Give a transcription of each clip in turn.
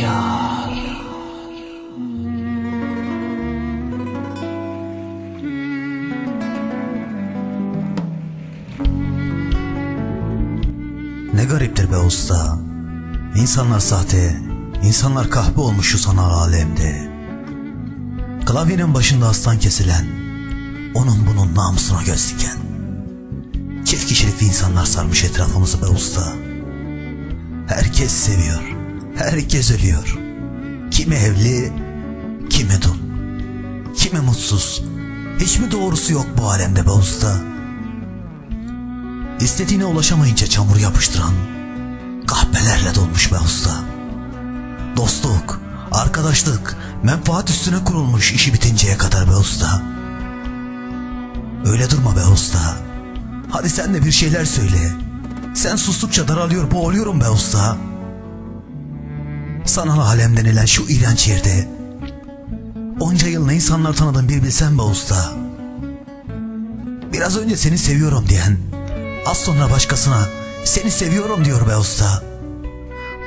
Yar. Ne gariptir be usta. İnsanlar sahte, insanlar kahpe olmuş şu sanal alemde. Klavyenin başında aslan kesilen, onun bunun namusuna göz diken. Çift kişilikli insanlar sarmış etrafımızı be usta. Herkes seviyor herkes ölüyor. Kimi evli, kimi dul, kimi mutsuz. Hiç mi doğrusu yok bu alemde be usta? İstediğine ulaşamayınca çamur yapıştıran kahpelerle dolmuş be usta. Dostluk, arkadaşlık, menfaat üstüne kurulmuş işi bitinceye kadar be usta. Öyle durma be usta. Hadi sen de bir şeyler söyle. Sen sustukça daralıyor boğuluyorum be usta. Sanal alem denilen şu iğrenç yerde Onca yıl ne insanlar tanıdın bir bilsen be usta. Biraz önce seni seviyorum diyen, az sonra başkasına seni seviyorum diyor be usta.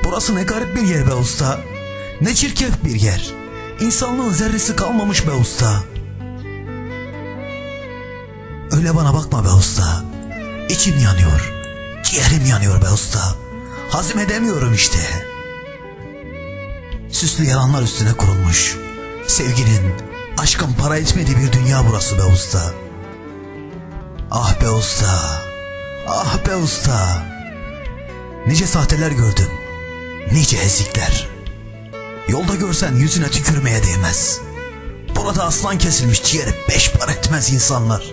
Burası ne garip bir yer be usta. Ne çirkef bir yer. İnsanlığın zerresi kalmamış be usta. Öyle bana bakma be usta. İçim yanıyor. Ciğerim yanıyor be usta. Hazmedemiyorum işte. Süslü yalanlar üstüne kurulmuş. Sevginin, aşkın para etmediği bir dünya burası be usta. Ah be usta, ah be usta. Nice sahteler gördüm, nice ezikler. Yolda görsen yüzüne tükürmeye değmez. Burada aslan kesilmiş ciğeri beş par etmez insanlar.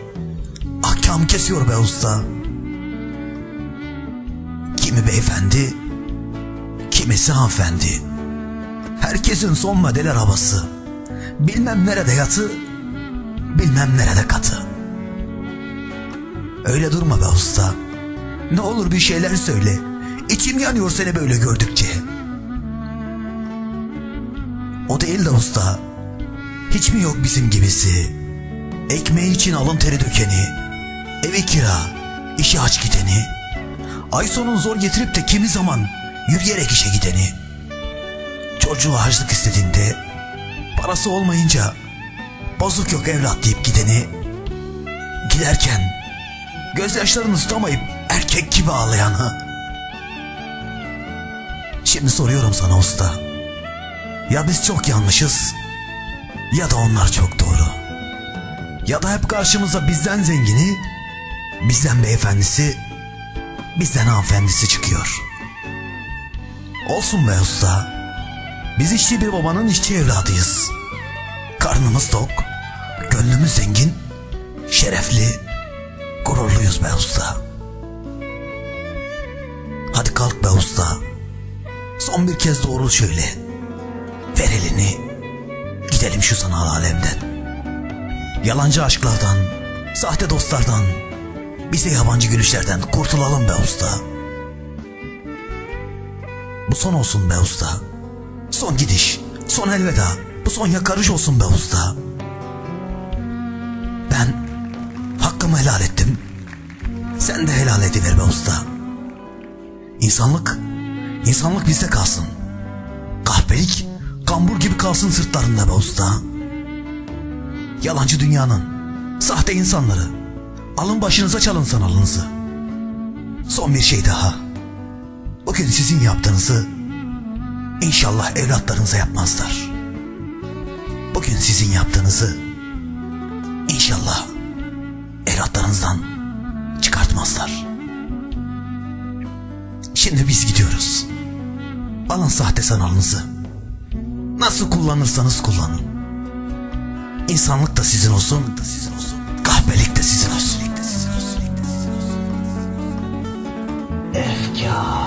Ahkam kesiyor be usta. Kimi beyefendi, kimisi hanımefendi. Herkesin son model arabası. Bilmem nerede yatı, bilmem nerede katı. Öyle durma be usta. Ne olur bir şeyler söyle. İçim yanıyor seni böyle gördükçe. O değil de usta. Hiç mi yok bizim gibisi? Ekmeği için alın teri dökeni, evi kira, işi aç gideni, ay sonunu zor getirip de kimi zaman yürüyerek işe gideni, çocuğu harçlık istediğinde Parası olmayınca bozuk yok evlat deyip gideni giderken gözyaşlarını tutamayıp erkek gibi ağlayanı. Şimdi soruyorum sana usta ya biz çok yanlışız ya da onlar çok doğru? Ya da hep karşımıza bizden zengini bizden beyefendisi bizden hanımefendisi çıkıyor? Olsun be usta biz işçi bir babanın işçi evladıyız. Karnımız tok, gönlümüz zengin, şerefli, gururluyuz be usta. Hadi kalk be usta. Son bir kez doğrul şöyle. Ver elini. Gidelim şu sanal alemden. Yalancı aşklardan, sahte dostlardan, bize yabancı gülüşlerden kurtulalım be usta. Bu son olsun be usta. Son gidiş, son elveda. Bu son yakarış olsun be usta. Ben hakkımı helal ettim. Sen de helal ediver be usta. İnsanlık, insanlık bizde kalsın. Kahpelik, kambur gibi kalsın sırtlarında be usta. Yalancı dünyanın, sahte insanları. Alın başınıza çalın sanalınızı. Son bir şey daha. Bugün sizin yaptığınızı İnşallah evlatlarınıza yapmazlar. Bugün sizin yaptığınızı inşallah evlatlarınızdan çıkartmazlar. Şimdi biz gidiyoruz. Alın sahte sanalınızı. Nasıl kullanırsanız kullanın. İnsanlık da sizin olsun, da sizin olsun. Kahpelik de sizin olsun. Efkar.